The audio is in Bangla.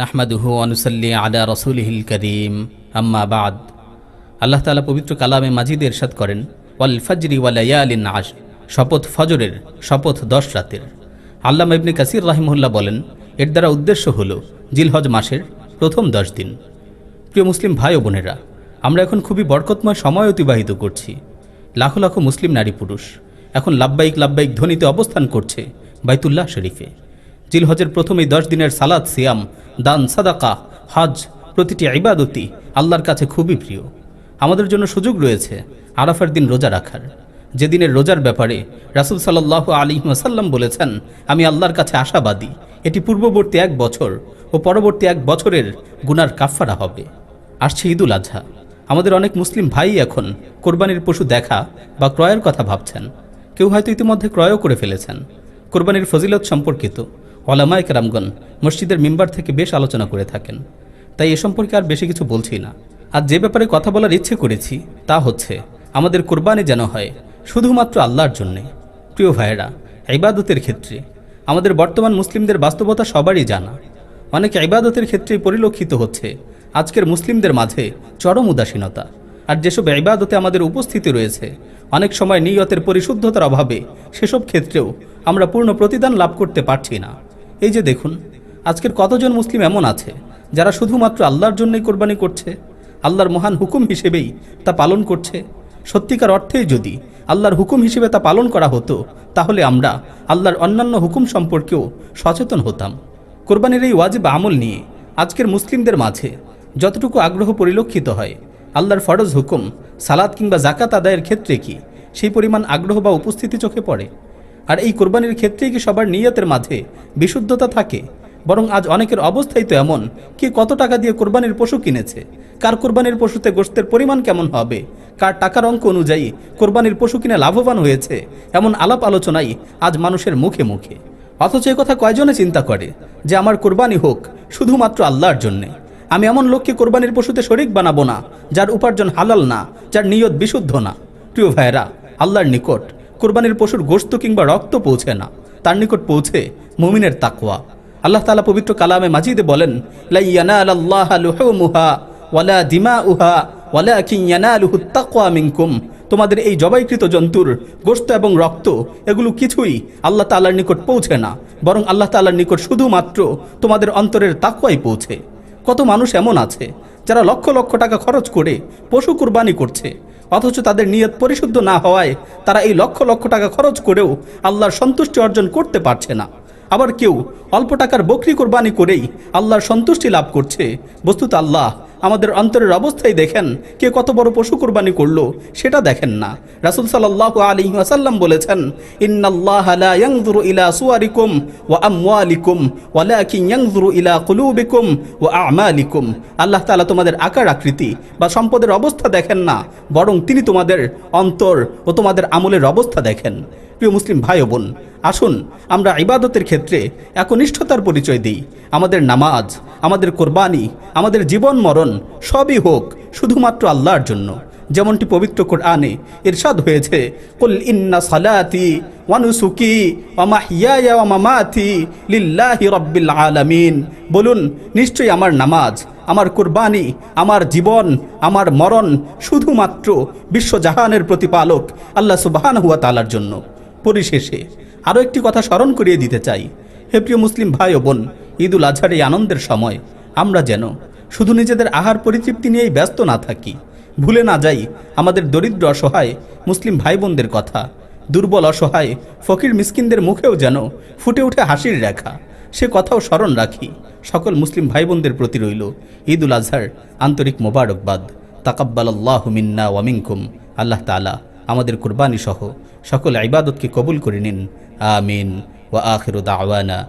নাহমাদুহু অনুসল্লি আলা রসুলহিল করিম। আম্মা বাদ। আল্লাহ তালা পবিত্র কালামে মাজিদে এরশাদ করেন, ওয়াল ফজরি ওয়ালায়ালিন আশ শপথ ফজরের, শপথ দশ রাতের। আল্লাহ ইবনে কাসির রাহিমুল্লাহ বলেন, এর দ্বারা উদ্দেশ্য হল জিলহজ মাসের প্রথম দশ দিন। প্রিয় মুসলিম ভাই ও বোনেরা, আমরা এখন খুবই বরকতময় সময় অতিবাহিত করছি। লাখো লাখো মুসলিম নারী পুরুষ এখন লাব্বাইক লাব্বাইক ধ্বনিতে অবস্থান করছে বাইতুল্লাহ শরীফে। জিলহজের প্রথম এই দশ দিনের সালাদ, সিয়াম, দান, সাদাকা, হজ, প্রতিটি ইবাদতি আল্লাহর কাছে খুবই প্রিয়। আমাদের জন্য সুযোগ রয়েছে আরাফার দিন রোজা রাখার। যেদিনের রোজার ব্যাপারে রাসুল সাল্লাহ আলী ওয়াসাল্লাম বলেছেন, আমি আল্লাহর কাছে আশাবাদী। এটি পূর্ববর্তী এক বছর ও পরবর্তী এক বছরের গুনার কাফারা হবে। আসছে ঈদুল আজহা। আমাদের অনেক মুসলিম ভাই এখন কোরবানির পশু দেখা বা ক্রয়ের কথা ভাবছেন। কেউ হয়তো ইতিমধ্যে ক্রয়ও করে ফেলেছেন। কোরবানির ফজিলত সম্পর্কিত। ওলামায়ক রামগণ মসজিদের মেম্বার থেকে বেশ আলোচনা করে থাকেন। তাই এ সম্পর্কে আর বেশি কিছু বলছি না। আর যে ব্যাপারে কথা বলার ইচ্ছে করেছি, তা হচ্ছে, আমাদের কোরবানি যেন হয়, শুধুমাত্র আল্লাহর জন্যে। প্রিয় ভাইয়েরা, ইবাদতের ক্ষেত্রে, আমাদের বর্তমান মুসলিমদের বাস্তবতা সবারই জানা। অনেক ইবাদতের ক্ষেত্রে পরিলক্ষিত হচ্ছে আজকের মুসলিমদের মাঝে চরম উদাসীনতা। আর যেসব ইবাদতে আমাদের উপস্থিতি রয়েছে, অনেক সময় নিয়তের পরিশুদ্ধতার অভাবে সেসব ক্ষেত্রেও আমরা পূর্ণ প্রতিদান লাভ করতে পারছি না। এই যে দেখুন, আজকের কতজন মুসলিম এমন আছে যারা শুধুমাত্র আল্লাহর জন্যই কোরবানি করছে? আল্লাহর মহান হুকুম হিসেবেই তা পালন করছে। সত্যিকার অর্থেই যদি আল্লাহর হুকুম হিসেবে তা পালন করা হতো, তাহলে আমরা আল্লাহর অন্যান্য হুকুম সম্পর্কেও সচেতন হতাম। কোরবানির এই ওয়াজিব আমল নিয়ে আজকের মুসলিমদের মাঝে যতটুকু আগ্রহ পরিলক্ষিত হয়, আল্লাহর ফরজ হুকুম সালাদ কিংবা জাকাত আদায়ের ক্ষেত্রে কি সেই পরিমাণ আগ্রহ বা উপস্থিতি চোখে পড়ে? আর এই কোরবানির ক্ষেত্রেই কি সবার নিয়তের মাঝে বিশুদ্ধতা থাকে? বরং আজ অনেকের অবস্থাই তো এমন কে কত টাকা দিয়ে কোরবানির পশু কিনেছে? কার কোরবানির পশুতে গোষ্ঠের পরিমাণ কেমন হবে? কার টাকার অঙ্ক অনুযায়ী কোরবানির পশু কিনে লাভবান হয়েছে? এমন আলাপ আলোচনাই আজ মানুষের মুখে মুখে। অথচ কথা কয়জনে চিন্তা করে যে আমার কোরবানি হোক শুধুমাত্র আল্লাহর জন্যে? আমি এমন লোককে কোরবানির পশুতে শরিক বানাবো না, যার উপার্জন হালাল না, যার নিয়ত বিশুদ্ধ না। প্রিয় ভাইরা আল্লাহর নিকট কোরবানির পশুর গোস্ত কিংবা রক্ত পৌঁছে না। তার নিকট পৌঁছে মুমিনের তাকওয়া। আল্লাহ তালা পবিত্র কালামে মাজিদে বলেন লাইয়ানা ওয়ালা দিমা উহা ওয়ালা মিনকুম। তোমাদের এই জবাইকৃত জন্তুর গোস্ত এবং রক্ত, এগুলো কিছুই আল্লাহ তাআলার নিকট পৌঁছে না, বরং আল্লাহ তাআলার নিকট শুধুমাত্র তোমাদের অন্তরের তাকুয়াই পৌঁছে। কত মানুষ এমন আছে, যারা লক্ষ লক্ষ টাকা খরচ করে পশু কুরবানি করছে অথচ তাদের নিয়ত পরিশুদ্ধ না হওয়ায় তারা এই লক্ষ লক্ষ টাকা খরচ করেও আল্লাহর সন্তুষ্টি অর্জন করতে পারছে না। আবার কেউ অল্প টাকার বকরি কোরবানি করেই আল্লাহর সন্তুষ্টি লাভ করছে। বস্তুত আল্লাহ আমাদের অন্তরের অবস্থায় দেখেন, কে কত বড় পশু কোরবানি করল, সেটা দেখেন না। রাসুল সাল্লাহ আলী আসাল্লাম বলেছেন, ইন্নাল্লাহ লা ইয়ানজুরু ইলা সুয়ারিকুম ওয়া আমওয়ালিকুম, ওয়ালাকিন ইয়ানজুরু ইলা কুলুবিকুম ওয়া আমালিকুম। আল্লাহ তাআলা তোমাদের আকার, আকৃতি বা সম্পদের অবস্থা দেখেন না, বরং তিনি তোমাদের অন্তর ও তোমাদের আমলের অবস্থা দেখেন। প্রিয় মুসলিম ভাই বোন, আসুন আমরা ইবাদতের ক্ষেত্রে একনিষ্ঠতার পরিচয় দিই। আমাদের নামাজ আমাদের কোরবানি, আমাদের জীবন মরণ সবই হোক শুধুমাত্র আল্লাহর জন্য। যেমনটি পবিত্র কোরআনে ইরশাদ হয়েছে, কুল ইন্না সালাতি ওয়া নুসুকি ওয়া মাহইয়ায়া ওয়া মামাতি লিল্লাহি রাব্বিল আলামিন। বলুন, নিশ্চয়ই আমার নামাজ, আমার কুরবানি, আমার জীবন, আমার মরণ শুধুমাত্র বিশ্বজাহানের প্রতিপালক আল্লাহ সুবহানাহু হুয়া তালার জন্য। পরিশেষে আরও একটি কথা স্মরণ করিয়ে দিতে চাই। হে প্রিয় মুসলিম ভাই ও বোন ঈদুল আজহার এই আনন্দের সময়। আমরা যেন শুধু নিজেদের আহার পরিতৃপ্তি নিয়েই ব্যস্ত না থাকি। ভুলে না যাই আমাদের দরিদ্র অসহায় মুসলিম ভাই বোনদের কথা। দুর্বল অসহায় ফকির মিসকিনদের মুখেও যেন ফুটে উঠে হাসির রেখা। সে কথাও স্মরণ রাখি। সকল মুসলিম ভাই বোনদের প্রতি রইল ঈদুল আজহার আন্তরিক মোবারকবাদ। তাকাব্বাল আল্লাহ মিন্না ওয়ামিনকুম আল্লাহ তালা আমাদের কুরবানি সহ সকল ইবাদতকে কবুল করে নিন। আমিন। ওয়া আখিরু দাওয়ানা